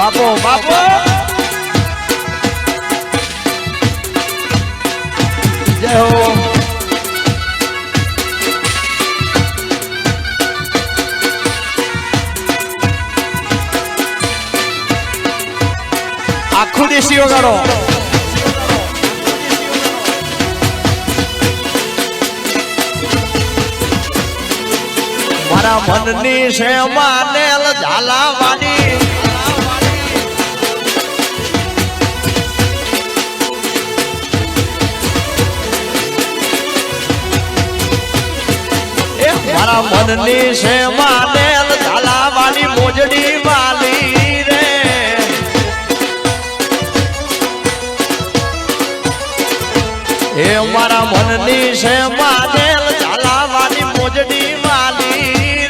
બાપો બાપો. જય હો. આખું દેશી વગાડો મારા મનની છે માનેલ ઝાલાવાની. મનની છે માનેલ ઝાલાવાની મોજડી વાલી રે. એ મારા મનની છે માનેલ મોજડી વાલી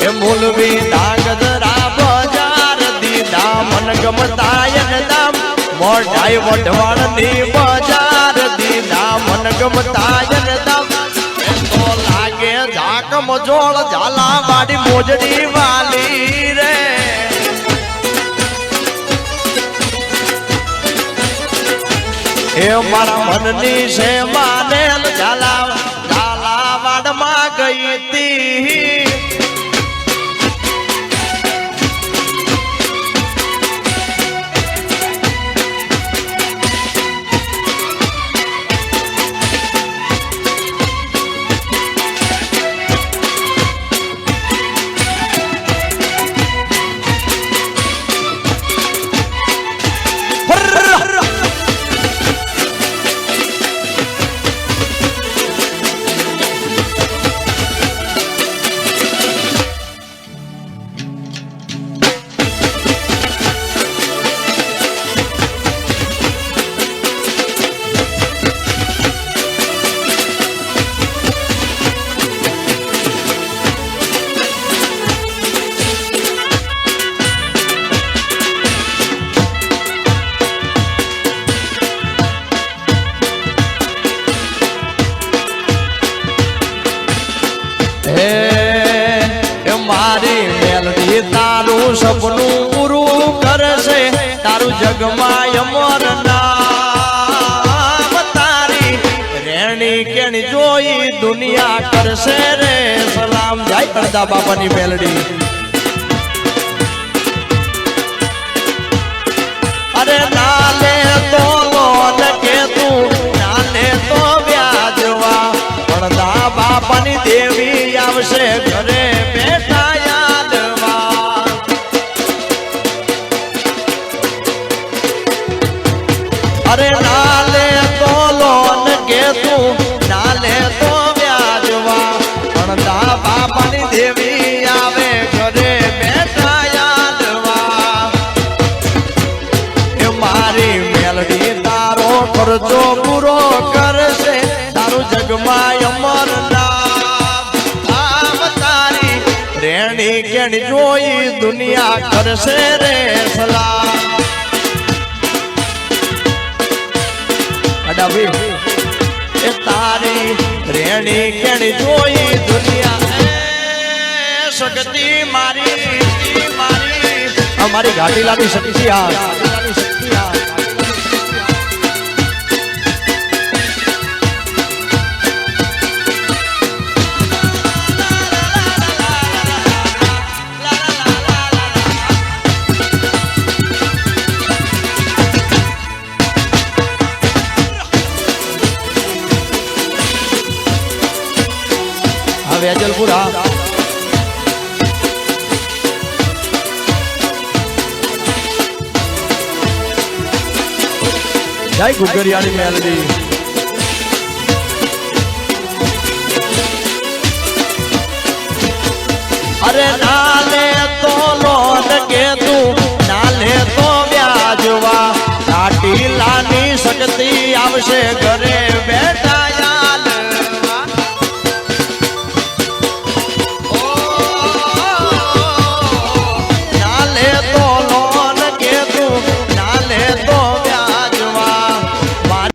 એ મૂલવી ડાંગદરા બજાર દીધા મન ગમતા દામ મોઢાઈ વઢવાણની બજાર. દીધા મન ગમતા જનતા તો લાગે ઝાક મજોળ ઝાલા વાડી મોજડી વાલી રે. એ મારા મનની માનેલ ઝાલા ઝાલા હે મારી મેલડી તારું સપનું પૂરું કરશે. તારું જગમાં અમર નામ તારી રેણી કેણી જોઈ દુનિયા કરશે રે. સલામ જાય કરદા બાબાની મેલડી. અરે નાલે તો લોન કે તું નાને તો વ્યાજવા. પણ દા બાપાની દેવી મારી મેલડી તારો ખર્ચો પૂરો કરશે. તારું જગમાં અમર તારી રેણી કેણી જોઈ દુનિયા કરશે રે સલા એ તારી રેણી કેણી જોઈ દુનિયા. શક્તિ મારી મારી. અમારી ઘાટી લાગી શક્તિ આ હવે અજલપુરા જય ગુગરિયાની મેલડી. અરે નાલે તો લોન કે તું, નાલે તો વ્યાજવા. કાટીલાની શક્તિ આવશે ઘરે.